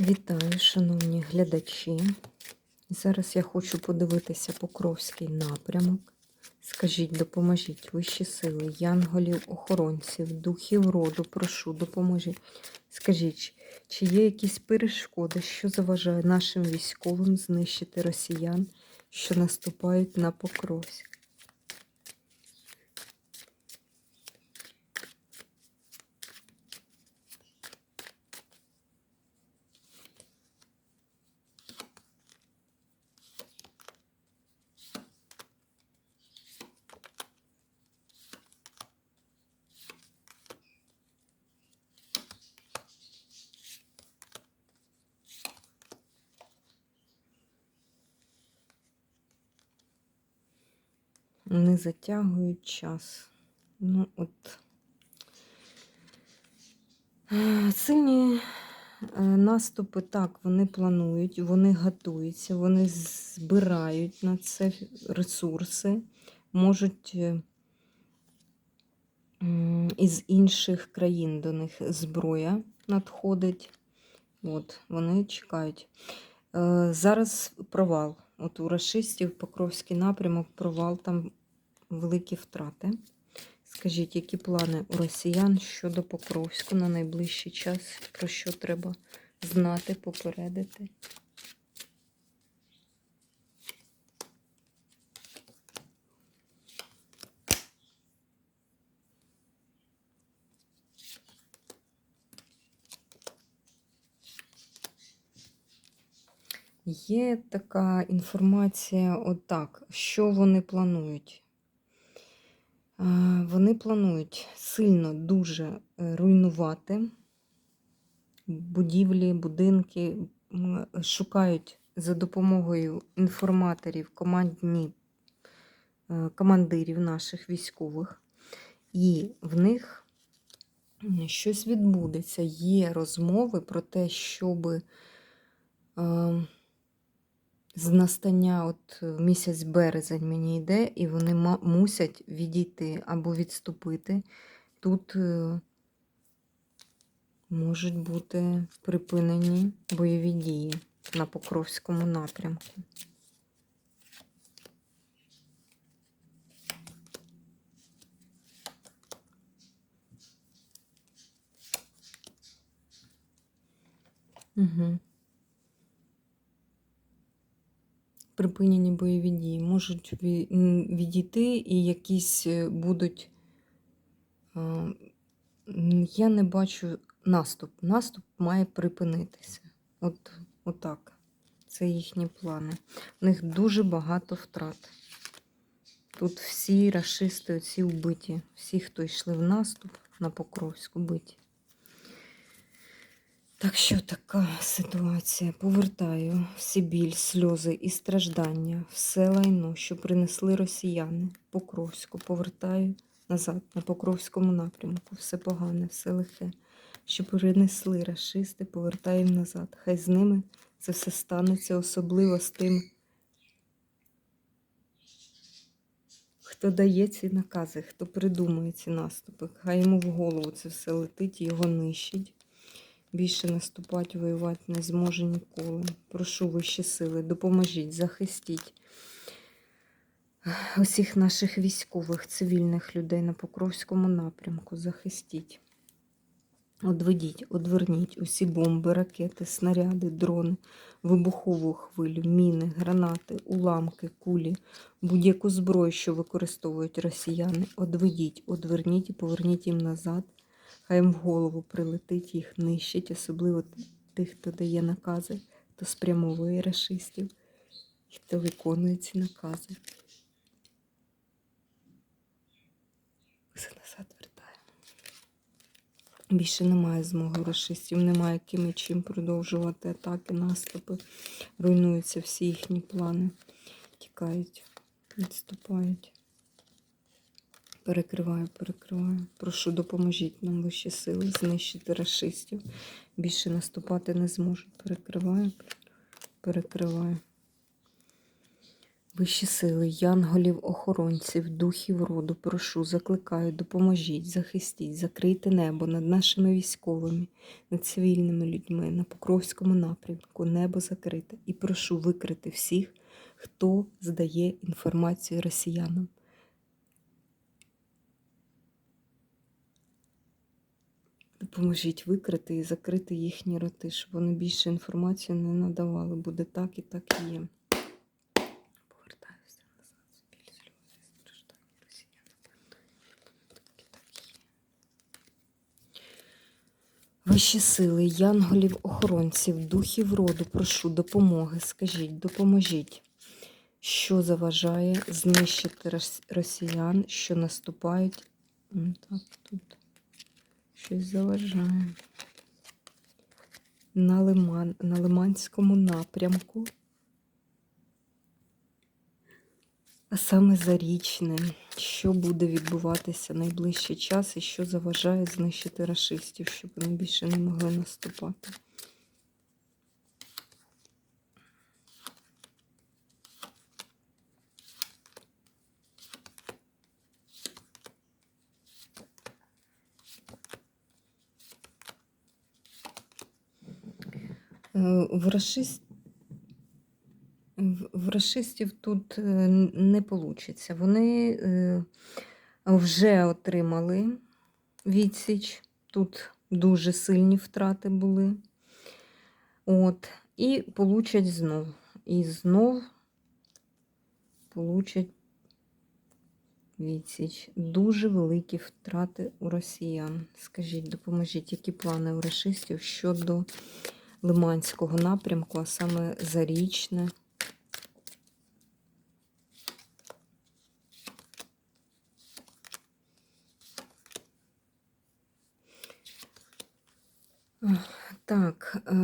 Вітаю, шановні глядачі. Зараз я хочу подивитися Покровський напрямок. Скажіть, допоможіть вищі сили, янголів, охоронців, духів роду, прошу, допоможіть. Скажіть, чи є якісь перешкоди, що заважає нашим військовим знищити росіян, що наступають на Покровськ? Не затягують час. Ну, от. Е, Сильні е, наступи, так, вони планують, вони готуються, вони збирають на це ресурси, можуть е, із інших країн до них зброя надходить. От, вони чекають. Зараз провал. От у расистів Покровський напрямок, провал, там великі втрати. Скажіть, які плани у росіян щодо Покровську на найближчий час? Про що треба знати, попередити? Є така інформація, отак, що вони планують. Вони планують сильно дуже е, руйнувати будівлі, будинки, шукають за допомогою інформаторів командні, е, командирів наших військових, і в них щось відбудеться. Є розмови про те, щоби. З настання, от місяць березень мені йде, і вони мусять відійти або відступити. Тут е, можуть бути припинені бойові дії на Покровському напрямку. Угу. Припинені бойові дії, можуть відійти і якісь е, будуть. е, Я не бачу наступ. Наступ має припинитися. От, отак. Це їхні плани. У них дуже багато втрат. Тут всі рашисти, оці вбиті, всі, хто йшли в наступ на Покровську, биті. Так що така ситуація. Повертаю всі біль, сльози і страждання, все лайно, що принесли росіяни Покровську. Повертаю назад на Покровському напрямку. Все погане, все лихе, що принесли рашисти, повертаю назад. Хай з ними це все станеться, особливо з тим, хто дає ці накази, хто придумує ці наступи. Хай йому в голову це все летить його нищить. Більше наступати, воювати не зможе ніколи. Прошу вищі сили, допоможіть, захистіть усіх наших військових, цивільних людей на Покровському напрямку. Захистіть. Одведіть, одверніть усі бомби, ракети, снаряди, дрони, вибухову хвилю, міни, гранати, уламки, кулі, будь-яку зброю, що використовують росіяни. Одведіть, одверніть і поверніть їм назад. Хай їм в голову прилетить, їх нищить, особливо тих, хто дає накази, хто спрямовує рашистів, і хто виконує ці накази. Все назад вертає. Більше немає змоги рашистів, немає ким і чим продовжувати атаки, наступи. Руйнуються всі їхні плани. Тікають, відступають. Перекриваю, перекриваю. Прошу, допоможіть нам вищі сили знищити расистів. Більше наступати не зможуть. Перекриваю, перекриваю. Вищі сили, янголів, охоронців, духів роду, прошу, закликаю, допоможіть, захистіть, закрийте небо над нашими військовими, над цивільними людьми на Покровському напрямку, небо закрите. І прошу викрити всіх, хто здає інформацію росіянам. Допоможіть викрити і закрити їхні роти, щоб вони більше інформації не надавали. Буде так і так і є. Повертаюся назад. Біль, сльози, росіян. Так і так є. Вищі сили, янголів, охоронців, духів роду, прошу допомоги. Скажіть, допоможіть, що заважає знищити росіян, що наступають. Так, тут щось заважає. На, Лиман, на Лиманському напрямку. А саме зарічне, що буде відбуватися найближчий час і що заважає знищити рашистів, щоб вони більше не могли наступати. В рашист... в в рашистів тут е, не вийде. Вони е, вже отримали відсіч. Тут дуже сильні втрати були. От. І получать знов. І знов получать відсіч. Дуже великі втрати у росіян. Скажіть, допоможіть, які плани у рашистів щодо Лиманського напрямку, а саме Зарічне. Так, е,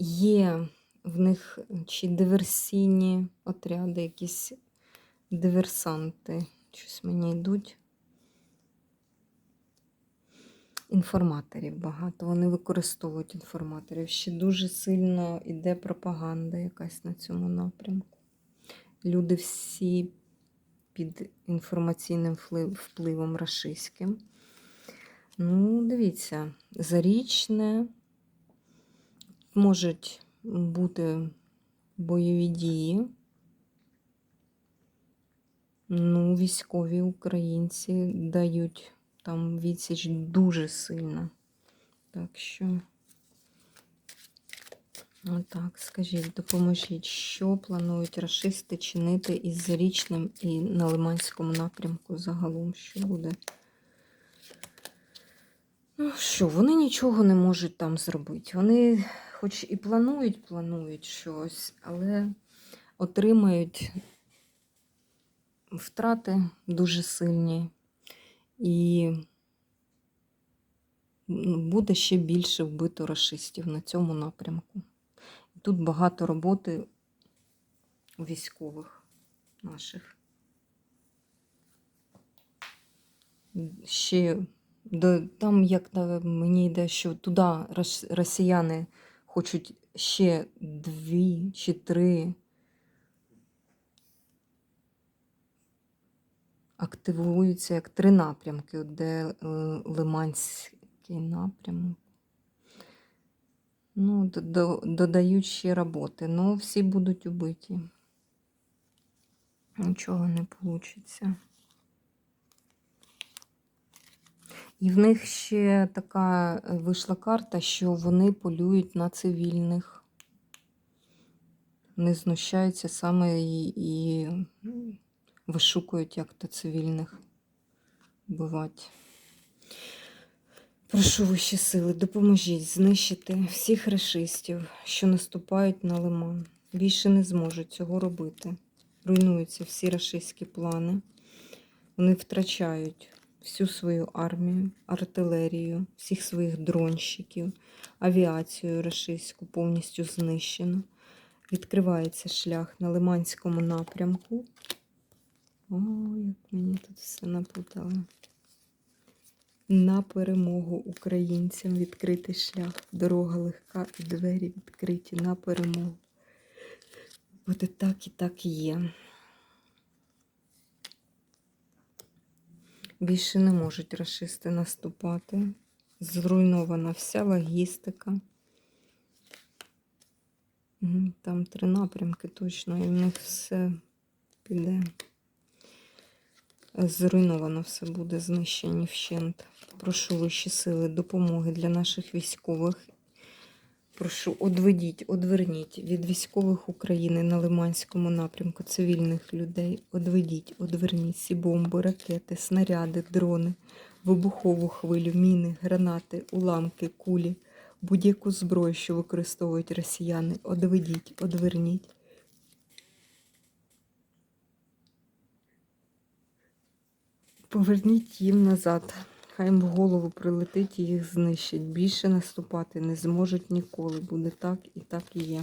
є в них чи диверсійні отряди, якісь диверсанти. Щось мені йдуть. Інформаторів багато. Вони використовують інформаторів. Ще дуже сильно йде пропаганда якась на цьому напрямку. Люди всі під інформаційним впливом рашистським. Ну, дивіться, зарічне можуть бути бойові дії. Ну, військові українці дають там відсіч дуже сильно. Так що, отак, скажіть, допоможіть, що планують рашисти чинити із Зарічним і на Лиманському напрямку загалом, що буде? Ну що, вони нічого не можуть там зробити. Вони, хоч і планують, планують щось, але отримають втрати дуже сильні. І буде ще більше вбито рашистів на цьому напрямку. Тут багато роботи у військових наших. Ще до, там, як мені йде, що туди росіяни хочуть ще дві чи три активуються як три напрямки, де е, Лиманський напрямок. Ну, додають ще роботи. Ну, всі будуть убиті. Нічого не вийде. І в них ще така е, вийшла карта, що вони полюють на цивільних. Не знущаються саме і, і вишукують як-то цивільних вбивати. Прошу вищі сили, допоможіть знищити всіх решистів, що наступають на лиман. Більше не зможуть цього робити. Руйнуються всі рашистські плани. Вони втрачають всю свою армію, артилерію, всіх своїх дронщиків, авіацію рашистську повністю знищено. Відкривається шлях на Лиманському напрямку. О, як мені тут все напутало. На перемогу українцям відкритий шлях. Дорога легка і двері відкриті на перемогу. Буде так і так і є. Більше не можуть расисти наступати. Зруйнована вся логістика. Там три напрямки точно, і в них все піде. Зруйновано все буде, знищені вщент. Прошу вищі сили допомоги для наших військових. Прошу, одведіть, одверніть від військових України на Лиманському напрямку цивільних людей. Одведіть, одверніть всі бомби, ракети, снаряди, дрони, вибухову хвилю, міни, гранати, уламки, кулі, будь-яку зброю, що використовують росіяни. Одведіть, одверніть. Поверніть їм назад. Хай їм в голову прилетить і їх знищить. Більше наступати не зможуть ніколи. Буде так і так і є.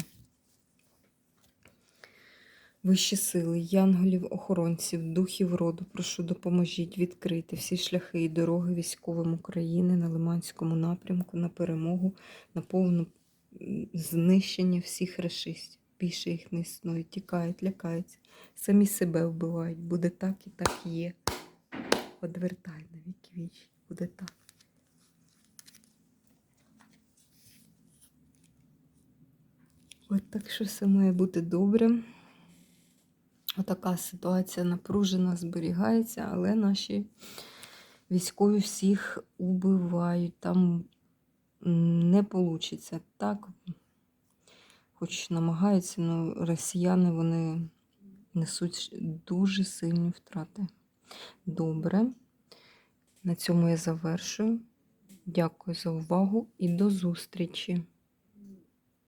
Вищі сили, янголів, охоронців, духів роду, прошу допоможіть відкрити всі шляхи і дороги військовим України на Лиманському напрямку на перемогу, на повне м, знищення всіх расистів. Більше їх не існує, тікають, лякаються, самі себе вбивають. Буде так і так є. Одвертай на віки вічні. Буде так. От так що все має бути добре. Отака ситуація напружена, зберігається, але наші військові всіх убивають. Там не вийде так. Хоч намагаються, але росіяни вони несуть дуже сильні втрати. Добре. На цьому я завершую. Дякую за увагу і до зустрічі!